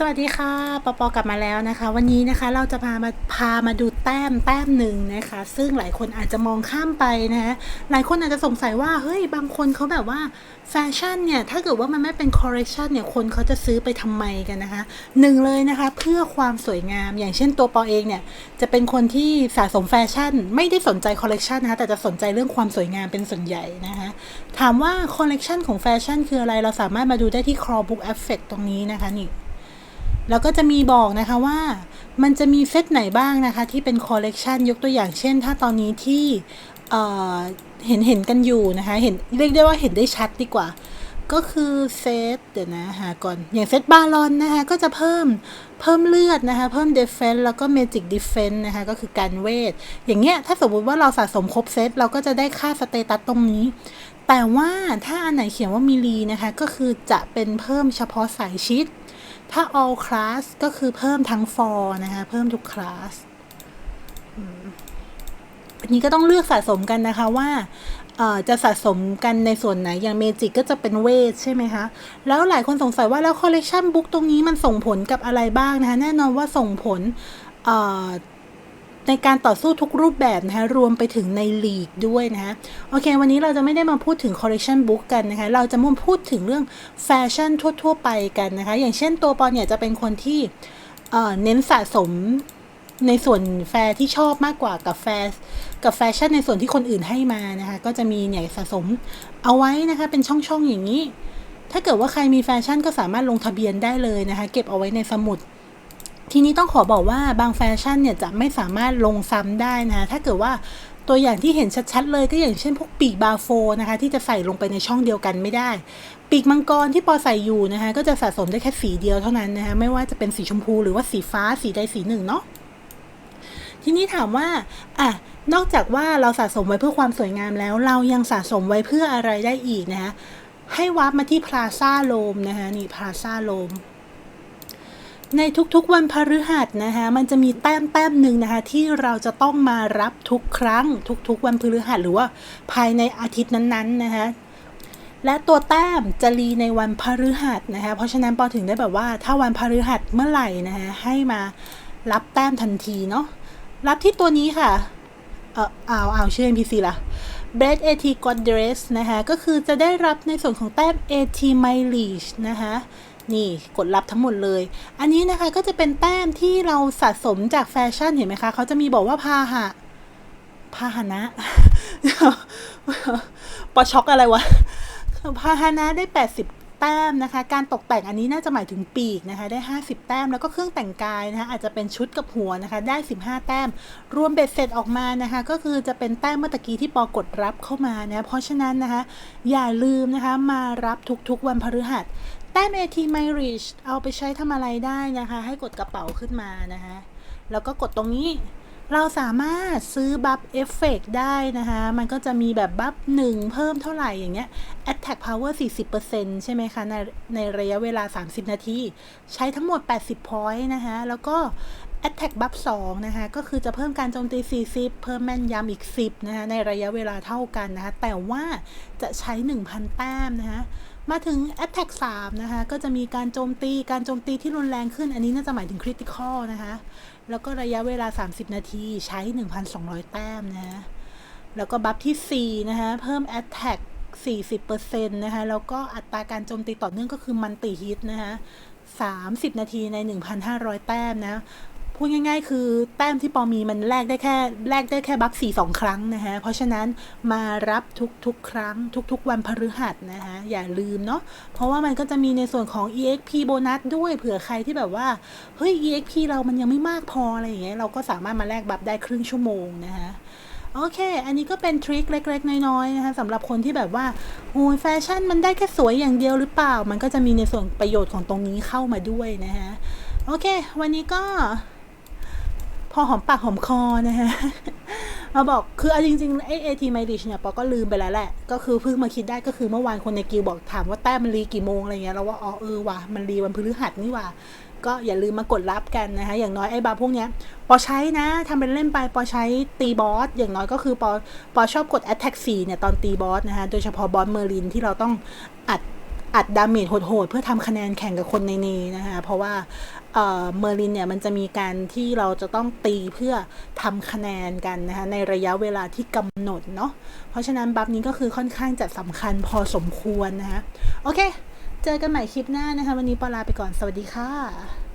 สวัสดีค่ะปอปอกลับมาแล้วนะคะ วันนี้นะคะเราจะพามาพามาดูแต้มแต้มหนึ่งนะคะ ซึ่งหลายคนอาจจะมองข้ามไปนะคะหลายคนอาจจะสงสัยว่าเฮ้ยบางคนเขาแบบว่าแฟชั่นเนี่ยถ้าเกิดว่ามันไม่เป็นคอลเลคชันเนี่ยคนเขาจะซื้อไปทำไมกันนะคะหนึ่งเลยนะคะเพื่อความสวยงามอย่างเช่นตัวปอเองเนี่ยจะเป็นคนที่สะสมแฟชั่น ไม่ได้สนใจคอลเลคชันนะคะแต่จะสนใจเรื่องความสวยงามเป็นส่วนใหญ่นะคะถามว่าคอลเลคชันของแฟชั่นคืออะไรเราสามารถมาดูได้ที่ Crawl Book Effect ตรงนี้นะคะนี่ แล้วก็จะมีบอกนะคะว่ามันจะมีเซตไหนบ้างนะคะ ที่เป็นคอลเลกชันยกตัวอย่างเช่น ถ้าตอนนี้ที่เห็นเห็นกันอยู่นะคะ เห็นเรียกได้ว่าเห็นได้ชัดดีกว่า ก็คือเซตเดี๋ยวนะหาก่อน อย่างเซตบาลอนนะคะ ก็จะเพิ่มเพิ่มเลือดนะคะ เพิ่มเดฟเฟนแล้วก็เมจิกดิฟเฟนนะคะ ก็คือการเวท อย่างเงี้ยถ้าสมมติว่าเราสะสมครบเซตเราก็จะได้ค่าสเตตัสตรงนี้ แต่ว่าถ้าอันไหนเขียนว่ามิลีนะคะ ก็คือจะเป็นเพิ่มเฉพาะสายชิด ถ้า all class ก็คือเพิ่มทั้ง for นะคะ เพิ่มทุก class อันนี้ก็ต้องเลือกสะสมกันนะคะว่าจะสะสมกันในส่วนไหน อย่างเมจิกก็จะเป็นเวทใช่ไหมคะ แล้วหลายคนสงสัยว่าแล้วคอลเลกชันบุ๊กตรงนี้มันส่งผลกับอะไรบ้างนะคะ แน่นอนว่าส่งผล ในการต่อสู้ทุกรูปแบบนะคะรวมไปถึงในลีกด้วยนะคะโอเค วันนี้เราจะไม่ได้มาพูดถึง collection book กันนะคะ เราจะมุ่งพูดถึงเรื่องแฟชั่นทั่ว ๆ ไปกันนะคะ อย่างเช่นตัวปอนเนี่ยจะเป็นคนที่เน้นสะสมในส่วนแฟร์ที่ชอบมากกว่ากับแฟร์กับแฟชั่นในส่วนที่คนอื่นให้มานะคะ ก็จะมีเนี่ยสะสมเอาไว้นะคะ เป็นช่องๆอย่างนี้ ถ้าเกิดว่าใครมีแฟชั่นก็สามารถลงทะเบียนได้เลยนะคะ เก็บเอาไว้ในสมุด ทีนี้ต้องขอบอกว่าบางแฟชั่นเนี่ยจะไม่สามารถลงซ้ำได้นะถ้าเกิดว่าตัวอย่างที่เห็นชัดๆเลยก็อย่างเช่นพวกปีกบาโฟนะคะ ที่จะใส่ลงไปในช่องเดียวกันไม่ได้ ปีกมังกรที่ปอใส่อยู่นะคะก็จะสะสมได้แค่สีเดียวเท่านั้นนะคะไม่ว่าจะเป็นสีชมพูหรือว่าสีฟ้าสีใดสีหนึ่งเนาะทีนี้ถามว่าอะนอกจากว่าเราสะสมไว้เพื่อความสวยงามแล้ว เรายังสะสมไว้เพื่ออะไรได้อีกนะคะให้วับมาที่พลาซ่าโลมนะคะนี่พลาซ่าโลม ในทุกๆวันพฤหัสนะคะมันจะมีแต้มแต้มหนึ่งนะคะที่เราจะต้องมารับทุกครั้ง ทุกๆ วันพฤหัสหรือว่าภายในอาทิตย์นั้นๆนะคะและตัวแต้มจะรีในวันพฤหัสนะคะเพราะฉะนั้นปอถึงได้แบบว่าถ้าวันพฤหัสเมื่อไหร่นะคะให้มารับแต้มทันทีเนาะรับที่ตัวนี้ค่ะเออเอาเอาชื่อ NPC ละ b r e a d AT Goddess นะคะก็คือจะได้รับในส่วนของแต้ม AT Mileage นะคะ นี่กดรับทั้งหมดเลย อันนี้นะคะก็จะเป็นแต้มที่เราสะสมจากแฟชั่นเห็นไหมคะเขาจะมีบอกว่าพาหะพาหนะปอช็อกอะไรวะพาหนะได้ 80 แต้มนะคะ การตกแต่งอันนี้น่าจะหมายถึงปีกนะคะ ได้ 50 แต้มแล้วก็เครื่องแต่งกายนะคะอาจจะเป็นชุดกับหัวนะคะ ได้ 15 แต้ม รวมเบ็ดเสร็จออกมานะคะ ก็คือจะเป็นแต้มเมื่อกี้ที่ปอกดรับเข้ามานะเพราะฉะนั้นนะคะ อย่าลืมนะคะมารับทุกๆวันพฤหัส แต้ม AT My Reach เอาไปใช้ทำอะไรได้นะคะ ให้กดกระเป๋าขึ้นมานะคะ แล้วก็กดตรงนี้เราสามารถซื้อบัฟเอฟเฟกได้นะคะ มันก็จะมีแบบบัฟหนึ่งเพิ่มเท่าไหร่อย่างเงี้ย Attack Power 40%ใช่ไหมคะ ในในระยะเวลา 30 นาที ใช้ทั้งหมด 80 point นะคะ แล้วก็ Attack Buff 2นะคะก็คือจะเพิ่มการโจมตี 40 เพิ่มแม่นยำอีก 10นะคะในระยะเวลาเท่ากันนะคะแต่ว่าจะใช้ 1,000 แต้มนะคะมาถึง Attack 3นะคะก็จะมีการโจมตีการโจมตีที่รุนแรงขึ้น อันนี้น่าจะหมายถึง Critical นะคะแล้วก็ระยะเวลา 30 นาทีใช้ 1,200 แต้มนะะแล้วก็บัฟที่4นะคะเพิ่ม Attack 40%นะคะแล้วก็อัตราการโจมตีต่อเนื่องก็คือมันติฮิตนะคะ30 นาทีใน 1,500 แต้มนะ พูดง่าย ๆ คือแต้มที่ปอมีมันแลกได้แค่แลกได้แค่บัฟสี่สองครั้งนะฮะ เพราะฉะนั้นมารับทุกๆ ครั้งทุก ๆ วันพฤหัสนะฮะ อย่าลืมเนาะเพราะว่ามันก็จะมีในส่วนของ exp โบนัสด้วยเผื่อใครที่แบบว่า เฮ้ย exp เรามันยังไม่มากพออะไรอย่างเงี้ยเราก็สามารถมาแลกบัฟได้ครึ่งชั่วโมงนะฮะโอเค อันนี้ก็เป็นทริคเล็ก ๆ น้อย ๆ นะคะสำหรับคนที่แบบว่าโอ้ยแฟชั่นมันได้แค่สวยอย่างเดียวหรือเปล่า มันก็จะมีในส่วนประโยชน์ของตรงนี้เข้ามาด้วยนะฮะโอเค วันนี้ก็ อหอมปากหอมคอนะฮะมาบอกคือเอาจริงๆไอเอทีไมดิชเนี่ยปอก็ลืมไปแล้วแหละ ก็คือเพิ่งมาคิดได้ก็คือเมื่อวานคนในกิวบอกถามว่าแต้มมันรีกี่โมงอะไรเงี้ยเราว่าอ๋อเออว่ะมันรีวันพฤหัสนี่ว่ะก็อย่าลืมมากดรับกันนะคะอย่างน้อยไอ้บาพวกเนี้ยปอใช้นะทำเป็นเล่นไปปอใช้ตีบอสอย่างน้อยก็คือปอปอชอบกด Attack 4เนี่ยตอนตีบอสนะคะโดยเฉพาะบอสเมอร์ลินที่เราต้องอัด อัดดาเมจโหดๆเพื่อทำคะแนนแข่งกับคนในนี้นะคะเพราะว่าเออเมอร์ลินเนี่ยมันจะมีการที่เราจะต้องตีเพื่อทำคะแนนกันนะคะในระยะเวลาที่กำหนดเนาะเพราะฉะนั้นบัฟนี้ก็คือค่อนข้างจะสำคัญพอสมควรนะคะโอเค เจอกันใหม่คลิปหน้านะคะวันนี้ปอลาไปก่อนสวัสดีค่ะ